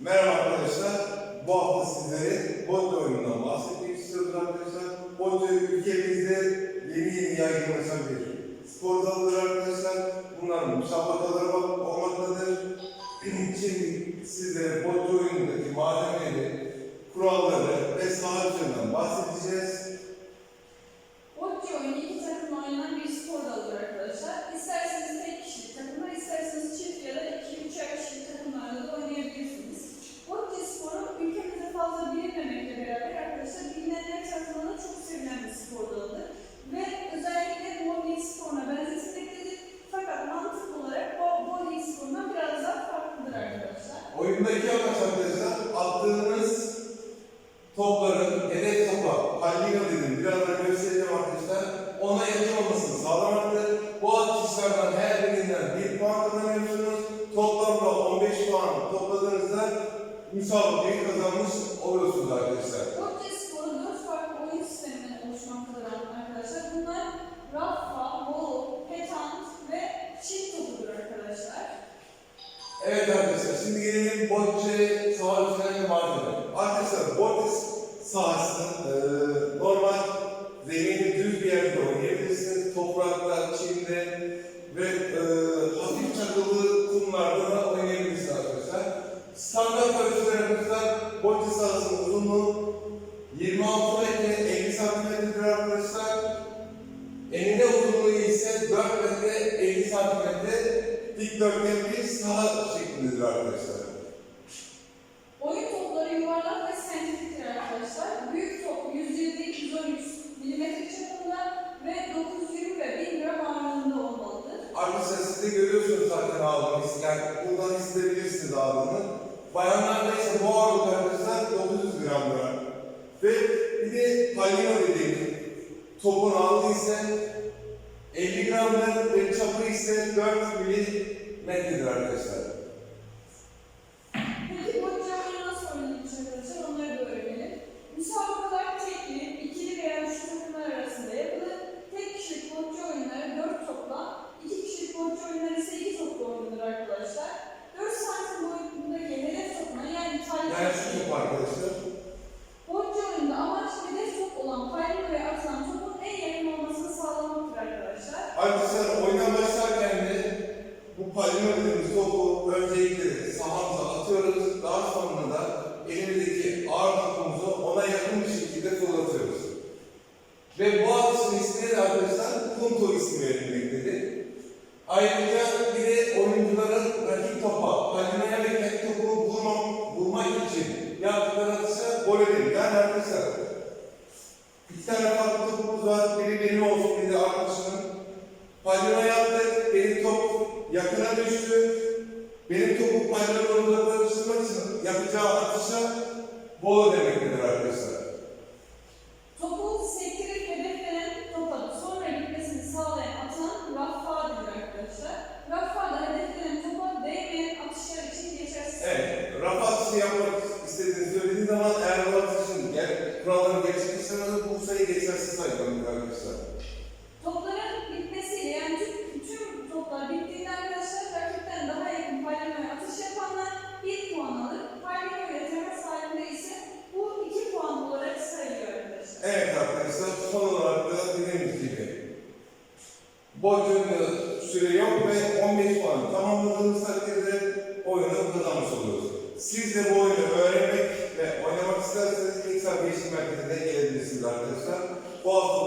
Merhaba arkadaşlar. Bu hafta sizlere bot oyunundan bahsetmek istiyoruz arkadaşlar. Oyunu ülkemizde yeni yeni yaygınlaşan bir spor dalıdır arkadaşlar. Bunlar müsabakaları olmaktadır. Şimdi sizlere bot oyunundaki malzemeleri, kuralları ve saha üzerinden bahsedeceğiz. Bocce oyunu iki takımla oynanan bir spor dalıdır arkadaşlar. İsterseniz tek kişilik takımlar, isterseniz çift ya da iki, üçer kişilik takımlarla da oynayabilirsiniz. Bocce sporu ülkemizde fazla bilinmemekle beraber arkadaşlar bilinenler tarafından da çok sevilen bir spor dalıdır. Ve özellikle bowling sporuna benzetilmektedir. Fakat mantık olarak bu bowling sporundan biraz daha farklıdır arkadaşlar. Oyundaki amaç arkadaşlar attığınız topların hedef topa, halliga dedim birazdan göstereceğim arkadaşlar. Ona yakın olmasını sağlamaktır. Bu atışlardan her birinden bir puan kazanıyorsunuz. Toplamda 15 puan topladığınızda müsabakayı kazanmış oluyorsunuz arkadaşlar. Bocce sporu dört farklı oyun sisteminden oluşmaktadır arkadaşlar. Bunlar raffa, bol, petant ve çift topudur arkadaşlar. Evet arkadaşlar şimdi gelelim bocce saha üzerine malzeme. Arkadaşlar bocce sahasını eee Arkadaşlar bocce sahasının uzunluğu 26 metre 50 santimetredir arkadaşlar. Enine uzunluğu ise 4 metre 50 santimetre dikdörtgen bir saha şeklindedir arkadaşlar. Oyun topları yuvarlak ve sentetiktir arkadaşlar. Büyük top 107-113 mm çapında ve 920 ve 1000 gram ağırlığında olmalıdır. Arkadaşlar siz de görüyorsunuz zaten ağırlığını. Yani buradan hissedebilirsiniz ağırlığını. Bayanlarda ise ağırlık arkadaşlar 900 gramdır. Ve bir de palino dediğimiz topun ağırlığı ise 50 gramdır ve çapı ise 4 milimetredir arkadaşlar. Dediğimiz topu öncelikle sahamıza atıyoruz. Daha sonra da elimizdeki ağır topumuzu ona yakın bir şekilde fırlatıyoruz. Ve bu atışın ismi de arkadaşlar punto ismi verilmektedir. Ayrıca bir de oyuncuların rakip topa, palinoya ve kendi topu vurma, vurmak için yaptıkları atışa gol edilir. Yani arkadaşlar İki tane farklı topumuz var. Biri benim Palyonun uzaklaştırmak için yapacağı atışa bol demektedir arkadaşlar. Topu sektirip hedeflenen topa sonra gitmesini sağlayan atan raffadır arkadaşlar. Raffa da hedeflenen topa değmeyen atışlar için geçersiz. Evet, raf atışı yapmak istediğini söylediğin zaman eğer bu atışın gel, kurallarını gerçekleştirmezse bu sayı geçersiz sayılır arkadaşlar. Süre yok ve 15 puan tamamladığımız takdirde oyunu kazanmış oluyoruz. Siz de bu oyunu öğrenmek ve oynamak isterseniz ilk saat geçim merkezine gelebilirsiniz arkadaşlar. Bu hafta